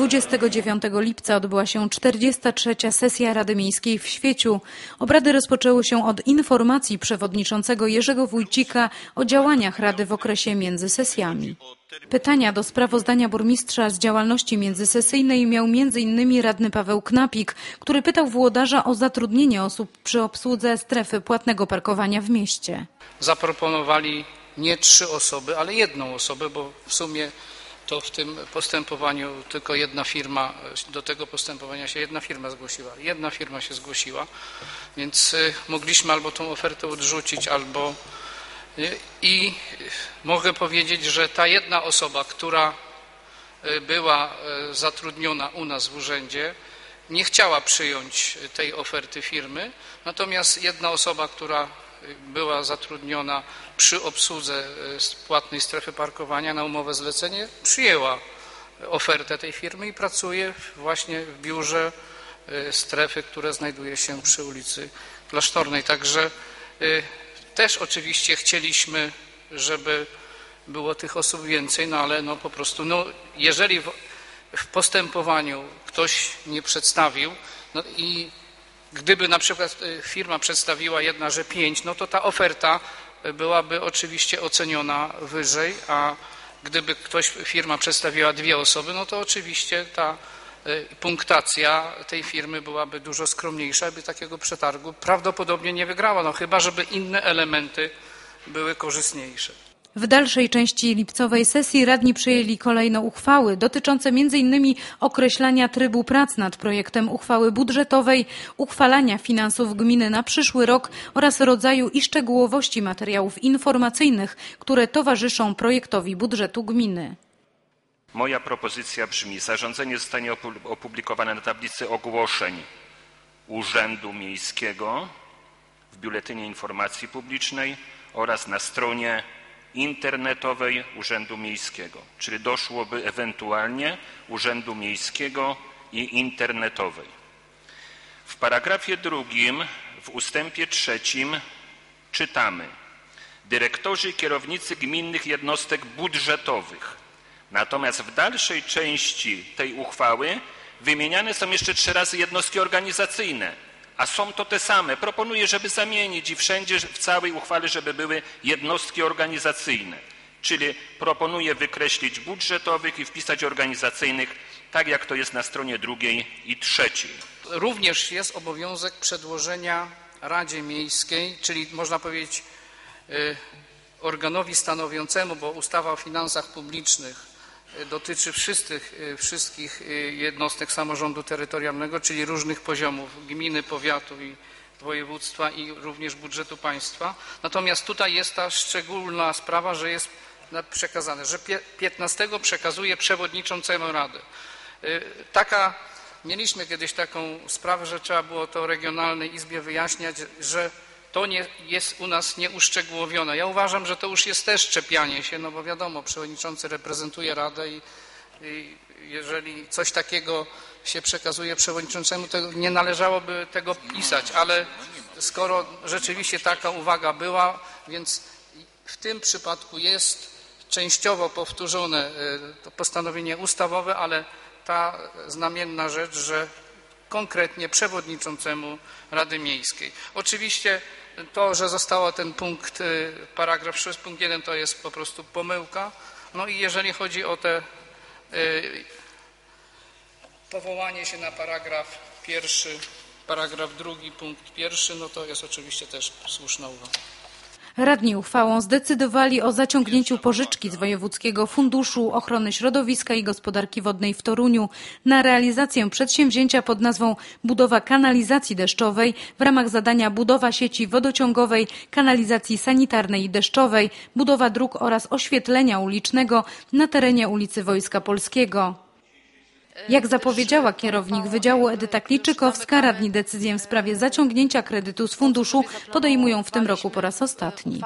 29 lipca odbyła się 43. sesja Rady Miejskiej w Świeciu. Obrady rozpoczęły się od informacji przewodniczącego Jerzego Wójcika o działaniach Rady w okresie między sesjami. Pytania do sprawozdania burmistrza z działalności międzysesyjnej miał m.in. radny Paweł Knapik, który pytał włodarza o zatrudnienie osób przy obsłudze strefy płatnego parkowania w mieście. zaproponowali nie trzy osoby, ale jedną osobę, bo w sumie to w tym postępowaniu tylko jedna firma, do tego postępowania się jedna firma zgłosiła. Jedna firma się zgłosiła, więc y, mogliśmy albo tą ofertę odrzucić, albo y, i mogę powiedzieć, że ta jedna osoba, która y, była zatrudniona u nas w urzędzie, nie chciała przyjąć tej oferty firmy, natomiast jedna osoba, która była zatrudniona przy obsłudze y, płatnej strefy parkowania na umowę zlecenie, przyjęła ofertę tej firmy i pracuje właśnie w biurze y, strefy, które znajduje się przy ulicy Klasztornej. Także też oczywiście chcieliśmy, żeby było tych osób więcej, no ale no po prostu, no jeżeli w, w postępowaniu ktoś nie przedstawił no i gdyby na przykład y, firma przedstawiła jedna, że pięć, no to ta oferta byłaby oczywiście oceniona wyżej, a gdyby ktoś, firma przedstawiła dwie osoby, no to oczywiście ta y, punktacja tej firmy byłaby dużo skromniejsza, by takiego przetargu prawdopodobnie nie wygrała, no chyba, żeby inne elementy były korzystniejsze. W dalszej części lipcowej sesji radni przyjęli kolejne uchwały dotyczące m.in. określania trybu prac nad projektem uchwały budżetowej, uchwalania finansów gminy na przyszły rok oraz rodzaju i szczegółowości materiałów informacyjnych, które towarzyszą projektowi budżetu gminy. Moja propozycja brzmi: zarządzenie zostanie opu- opublikowane na tablicy ogłoszeń Urzędu Miejskiego w Biuletynie Informacji Publicznej oraz na stronie internetowej Urzędu Miejskiego, czyli doszłoby ewentualnie Urzędu Miejskiego i internetowej. W paragrafie drugim, w ustępie trzecim czytamy: Dyrektorzy i kierownicy gminnych jednostek budżetowych. Natomiast w dalszej części tej uchwały wymieniane są jeszcze trzy razy jednostki organizacyjne, a są to te same. Proponuję, żeby zamienić i wszędzie w całej uchwale, żeby były jednostki organizacyjne. Czyli proponuję wykreślić budżetowych i wpisać organizacyjnych, tak jak to jest na stronie drugiej i trzeciej. Również jest obowiązek przedłożenia Radzie Miejskiej, czyli można powiedzieć y, organowi stanowiącemu, bo ustawa o finansach publicznych dotyczy wszystkich, y, wszystkich y, jednostek samorządu terytorialnego, czyli różnych poziomów gminy, powiatu i województwa i również budżetu państwa. Natomiast tutaj jest ta szczególna sprawa, że jest przekazane, że pie- 15 przekazuje przewodniczącemu Rady. Y, Taka, mieliśmy kiedyś taką sprawę, że trzeba było to Regionalnej Izbie wyjaśniać, że to nie, jest u nas nieuszczegółowione. Ja uważam, że to już jest też czepianie się, no bo wiadomo, przewodniczący reprezentuje Radę i, i jeżeli coś takiego się przekazuje przewodniczącemu, to nie należałoby tego pisać, ale skoro rzeczywiście taka uwaga była, więc w tym przypadku jest częściowo powtórzone e, to postanowienie ustawowe, ale ta znamienna rzecz, że konkretnie przewodniczącemu Rady Miejskiej. Oczywiście to, że zostało ten punkt, y, paragraf 6, punkt 1 to jest po prostu pomyłka. No i jeżeli chodzi o te y, powołanie się na paragraf pierwszy, paragraf drugi, punkt pierwszy, no to jest oczywiście też słuszna uwaga. Radni uchwałą zdecydowali o zaciągnięciu pożyczki z Wojewódzkiego Funduszu Ochrony Środowiska i Gospodarki Wodnej w Toruniu na realizację przedsięwzięcia pod nazwą budowa kanalizacji deszczowej w ramach zadania budowa sieci wodociągowej, kanalizacji sanitarnej i deszczowej, budowa dróg oraz oświetlenia ulicznego na terenie ulicy Wojska Polskiego. Jak zapowiedziała kierownik Wydziału Edyta Kliczykowska, radni decyzję w sprawie zaciągnięcia kredytu z funduszu podejmują w tym roku po raz ostatni.